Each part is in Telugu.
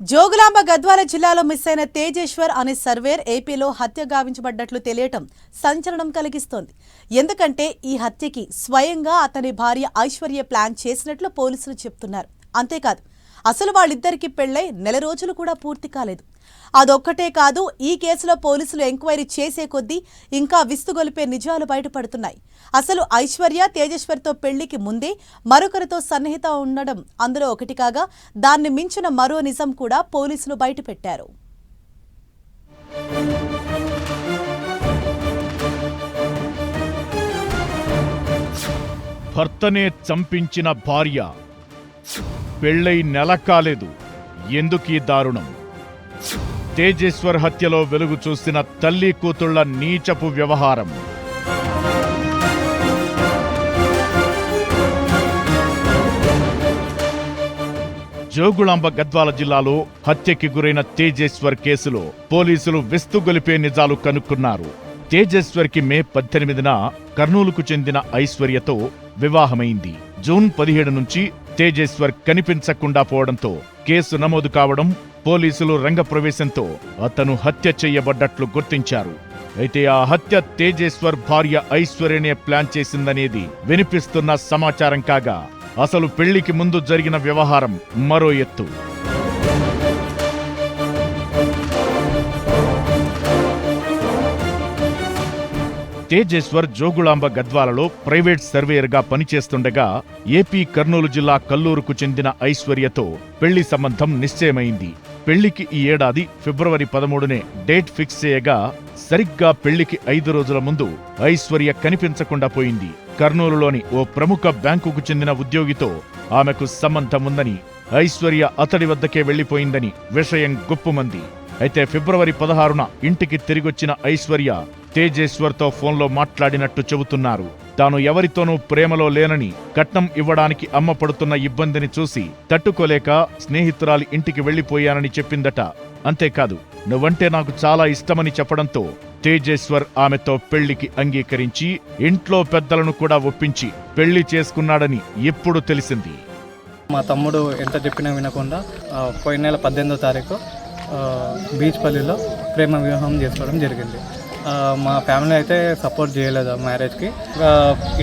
జోగులాంబ గద్వాల జిల్లాలో మిస్ అయిన తేజేశ్వర్ అనే సర్వేర్ ఏపీలో హత్య గావించబడ్డట్లు తెలియటం సంచలనం కలిగిస్తోంది. ఎందుకంటే ఈ హత్యకి స్వయంగా అతని భార్య ఐశ్వర్య ప్లాన్ చేసినట్లు పోలీసులు చెప్తున్నారు. అంతేకాదు అసలు వాళ్ళిద్దరికీ పెళ్ళై నెల రోజులు కూడా పూర్తి కాలేదు. అదొక్కటే కాదు ఈ కేసులో పోలీసులు ఎంక్వైరీ చేసే కొద్దీ ఇంకా విస్తుగొలిపే నిజాలు బయటపడుతున్నాయి. అసలు ఐశ్వర్య తేజేశ్వర్తో పెళ్ళికి ముందే మరొకరితో సన్నిహిత ఉండడం అందులో ఒకటి కాగా దాన్ని మించిన మరో నిజం కూడా పోలీసులు బయటపెట్టారు. భర్తనే చంపించిన భార్య. పెళ్ళై నెల కాలేదు. ఎందుకీ దారుణం? తేజేశ్వర్ హత్యలో వెలుగు చూసిన తల్లి కూతుళ్ళ నీచపు వ్యవహారం. జోగుళాంబ గద్వాల జిల్లాలో హత్యకి గురైన తేజేశ్వర్ కేసులో పోలీసులు విస్తుగొలిపే నిజాలు కనుక్కున్నారు. తేజేశ్వర్కి మే పద్దెనిమిదిన కర్నూలుకు చెందిన ఐశ్వర్యతో వివాహమైంది. జూన్ పదిహేడు నుంచి తేజేశ్వర్ కనిపించకుండా పోవడంతో కేసు నమోదు కావడం పోలీసులు రంగప్రవేశంతో అతను హత్య చేయబడ్డట్లు గుర్తించారు. అయితే ఆ హత్య తేజేశ్వర్ భార్య ఐశ్వర్యనే ప్లాన్ చేసిందనేది వినిపిస్తున్న సమాచారం కాగా అసలు పెళ్ళికి ముందు జరిగిన వ్యవహారం మరో ఎత్తు. తేజేశ్వర్ జోగుళాంబ గద్వాలలో ప్రైవేట్ సర్వేయర్గా పనిచేస్తుండగా ఏపీ కర్నూలు జిల్లా కల్లూరుకు చెందిన ఐశ్వర్యతో పెళ్ళి సంబంధం నిశ్చయమైంది. పెళ్ళికి ఈ ఏడాది ఫిబ్రవరి పదమూడునే డేట్ ఫిక్స్ చేయగా సరిగ్గా పెళ్ళికి ఐదు రోజుల ముందు ఐశ్వర్య కనిపించకుండా పోయింది. కర్నూలులోని ఓ ప్రముఖ బ్యాంకుకు చెందిన ఉద్యోగితో ఆమెకు సంబంధం ఉందని ఐశ్వర్య అతడి వద్దకే వెళ్ళిపోయిందని విషయం గుప్పుమంది. అయితే ఫిబ్రవరి పదహారున ఇంటికి తిరిగొచ్చిన ఐశ్వర్య తేజేశ్వర్తో ఫోన్లో మాట్లాడినట్టు చెబుతున్నారు. తాను ఎవరితోనూ ప్రేమలో లేనని కట్నం ఇవ్వడానికి అమ్మ పడుతున్న ఇబ్బందిని చూసి తట్టుకోలేక స్నేహితురాలి ఇంటికి వెళ్ళిపోయానని చెప్పిందట. అంతేకాదు నువ్వంటే నాకు చాలా ఇష్టమని చెప్పడంతో తేజేశ్వర్ ఆమెతో పెళ్ళికి అంగీకరించి ఇంట్లో పెద్దలను కూడా ఒప్పించి పెళ్ళి చేసుకున్నాడని ఎప్పుడు తెలిసింది. మా తమ్ముడు ఎంత చెప్పినా వినకుండా పోయిన నెల పద్దెనిమిదో తారీఖు బీచ్పల్లిలో ప్రేమ వివాహం చేసుకోవడం జరిగింది. మా ఫ్యామిలీ అయితే సపోర్ట్ చేయలేదు ఆ మ్యారేజ్కి.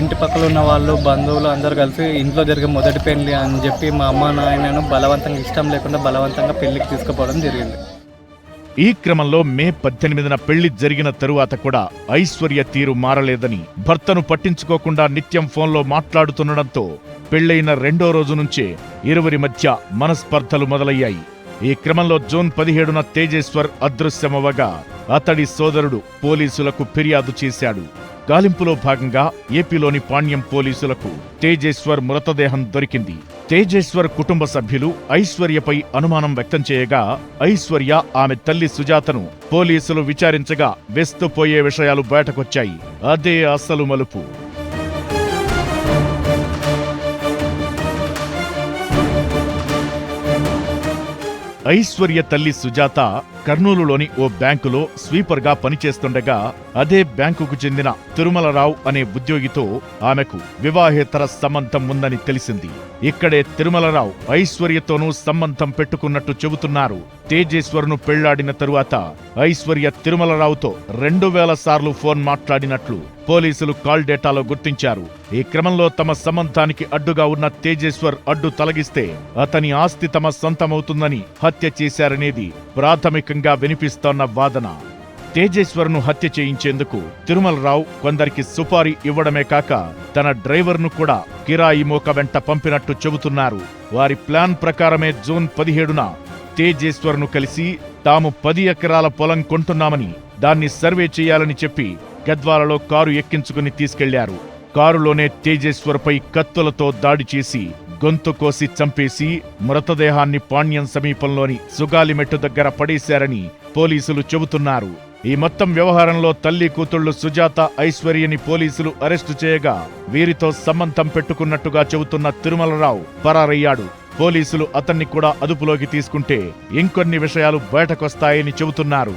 ఇంటి పక్కల ఉన్న వాళ్ళు బంధువులు అందరు కలిసి ఇంట్లో జరిగే మొదటి పెళ్ళి అని చెప్పి మా అమ్మ నాయనను బలవంతంగా ఇష్టం లేకుండా బలవంతంగా పెళ్ళికి తీసుకుపోవడం జరిగింది. ఈ క్రమంలో మే పద్దెనిమిదిన పెళ్ళి జరిగిన తరువాత కూడా ఐశ్వర్య తీరు మారలేదని భర్తను పట్టించుకోకుండా నిత్యం ఫోన్లో మాట్లాడుతుండడంతో పెళ్ళైన రెండో రోజు నుంచే ఇరువురి మధ్య మనస్పర్ధలు మొదలయ్యాయి. ఈ క్రమంలో జూన్ పదిహేడున తేజేశ్వర్ అదృశ్యమవగా అతడి సోదరుడు పోలీసులకు ఫిర్యాదు చేశాడు. గాలింపులో భాగంగా ఏపీలోని పాణ్యం పోలీసులకు తేజేశ్వర్ మృతదేహం దొరికింది. తేజేశ్వర్ కుటుంబ సభ్యులు ఐశ్వర్యపై అనుమానం వ్యక్తం చేయగా ఐశ్వర్య ఆమె తల్లి సుజాతను పోలీసులు విచారించగా వెస్తుపోయే విషయాలు బయటకొచ్చాయి. అదే అసలు మలుపు. ఐశ్వర్య తల్లి సుజాత కర్నూలులోని ఓ బ్యాంకులో స్వీపర్గా పనిచేస్తుండగా అదే బ్యాంకుకు చెందిన తిరుమలరావు అనే ఉద్యోగితో ఆమెకు వివాహేతర సంబంధం ఉందని తెలిసింది. ఇక్కడే తిరుమలరావు ఐశ్వర్యతోనూ సంబంధం పెట్టుకున్నట్టు చెబుతున్నారు. తేజేశ్వర్ను పెళ్ళాడిన తరువాత ఐశ్వర్య తిరుమలరావుతో రెండు వేల సార్లు ఫోన్ మాట్లాడినట్లు పోలీసులు కాల్ డేటాలో గుర్తించారు. ఈ క్రమంలో తమ సంబంధానికి అడ్డుగా ఉన్న తేజేశ్వర్ అడ్డు తొలగిస్తే అతని ఆస్తి తమ సొంతమవుతుందని హత్య చేశారనేది ప్రాథమిక ప్రాథమికంగా వినిపిస్తోన్న వాదన తేజేశ్వర్ను హత్య చేయించేందుకు తిరుమలరావు కొందరికి సుపారీ ఇవ్వడమే కాక తన డ్రైవర్ను కూడా కిరాయి మోక వెంట పంపినట్టు చెబుతున్నారు. వారి ప్లాన్ ప్రకారమే జూన్ పదిహేడున తేజేశ్వర్ను కలిసి తాము పది ఎకరాల పొలం కొంటున్నామని దాన్ని సర్వే చేయాలని చెప్పి గద్వాలలో కారు ఎక్కించుకుని తీసుకెళ్ళారు. కారులోనే తేజేశ్వర్పై కత్తులతో దాడి చేసి గొంతు కోసి చంపేసి మృతదేహాన్ని పాణ్యం సమీపంలోని సుగాలిమెట్టు దగ్గర పడేశారని పోలీసులు చెబుతున్నారు. ఈ మొత్తం వ్యవహారంలో తల్లి కూతుళ్ళు సుజాత ఐశ్వర్యని పోలీసులు అరెస్టు చేయగా వీరితో సంబంధం పెట్టుకున్నట్టుగా చెబుతున్న తిరుమలరావు పరారయ్యాడు. పోలీసులు అతన్ని కూడా అదుపులోకి తీసుకుంటే ఇంకొన్ని విషయాలు బయటకొస్తాయని చెబుతున్నారు.